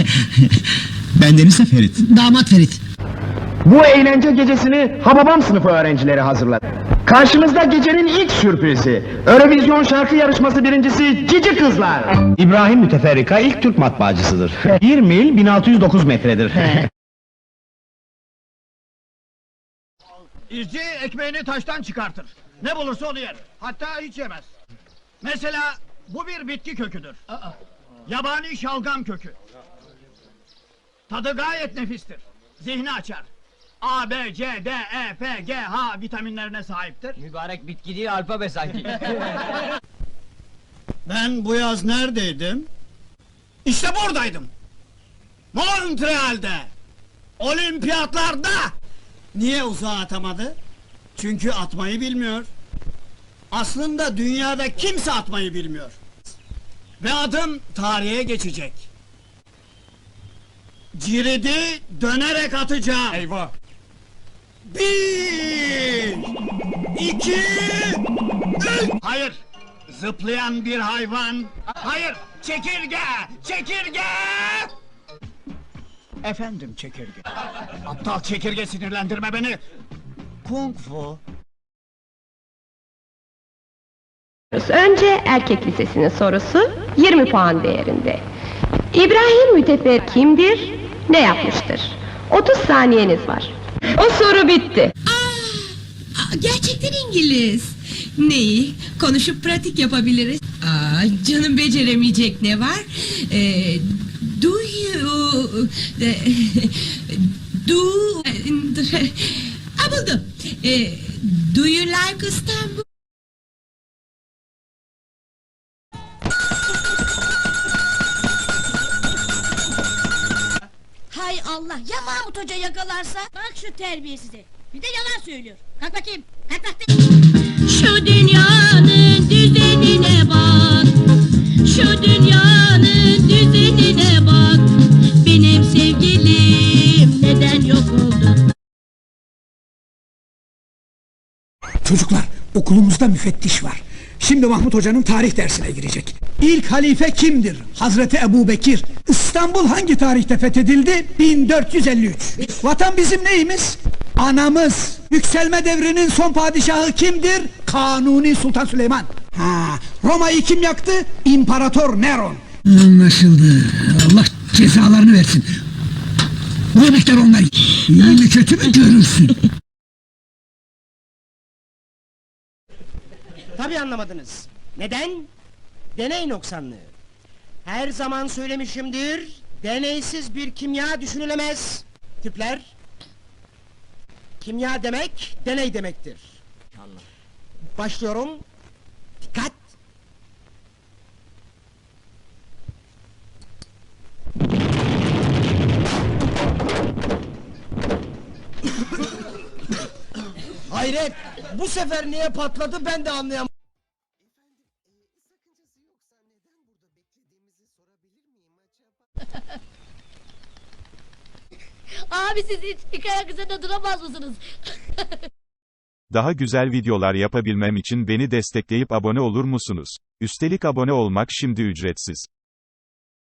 Bendenize Ferit. Damat Ferit. Bu eğlence gecesini Hababam sınıfı öğrencileri hazırladı. Karşımızda gecenin ilk sürprizi. Eurovision şarkı yarışması birincisi Cici Kızlar. İbrahim Müteferrika ilk Türk matbaacısıdır. 1 mil 1609 metredir. İzci ekmeğini taştan çıkartır. Ne bulursa onu yer. Hatta hiç yemez. Mesela bu bir bitki köküdür. Yabani şalgam kökü. Tadı gayet nefistir. Zihni açar. A, B, C, D, E, F, G, H vitaminlerine sahiptir. Mübarek bitki değil alfabe sanki. Ben bu yaz neredeydim? İşte buradaydım. Montreal'de. Olimpiyatlarda. Niye uzağa atamadı? Çünkü atmayı bilmiyor. Aslında dünyada kimse atmayı bilmiyor. Ve adım tarihe geçecek. Ciridi dönerek atacağım. Eyvah. Bir, iki, üç. Hayır, zıplayan bir hayvan. Hayır, çekirge, çekirge. Efendim çekirge. Aptal çekirge sinirlendirme beni. Kung fu. Önce erkek lisesinin sorusu 20 puan değerinde. İbrahim Mütefer kimdir, ne yapmıştır? 30 saniyeniz var. O soru bitti. Aa, gerçekten İngiliz. Neyi? Konuşup pratik yapabiliriz. Aa, canım beceremeyecek ne var? Ee, do you... e, do... Aa, buldum. Ee, do you like İstanbul? Allah ya Mahmut Hoca yakalarsa? Bak şu terbiyesize. Bir de yalan söylüyor. Kalk bakayım. Kalk bak. Şu dünyanın düzenine bak. Şu dünyanın düzenine bak. Benim sevgilim neden yok oldu? Çocuklar okulumuzda müfettiş var. Şimdi Mahmut Hoca'nın tarih dersine girecek. İlk halife kimdir? Hazreti Ebu Bekir. İstanbul hangi tarihte fethedildi? 1453. Vatan bizim neyimiz? Anamız. Yükselme devrinin son padişahı kimdir? Kanuni Sultan Süleyman. Ha, Roma'yı kim yaktı? İmparator Neron. Anlaşıldı. Allah cezalarını versin. Bu yemekler onlar. İyi mi kötü mü görürsün. Tabii anlamadınız. Neden? Deney noksanlığı. Her zaman söylemişimdir, deneysiz bir kimya düşünülemez. Tipler, kimya demek, deney demektir. Başlıyorum. Dikkat! Hayret! Bu sefer niye patladı ben de anlayamadım. Abi siz hiç iki ayak duramaz mısınız? Daha güzel videolar yapabilmem için beni destekleyip abone olur musunuz? Üstelik abone olmak şimdi ücretsiz.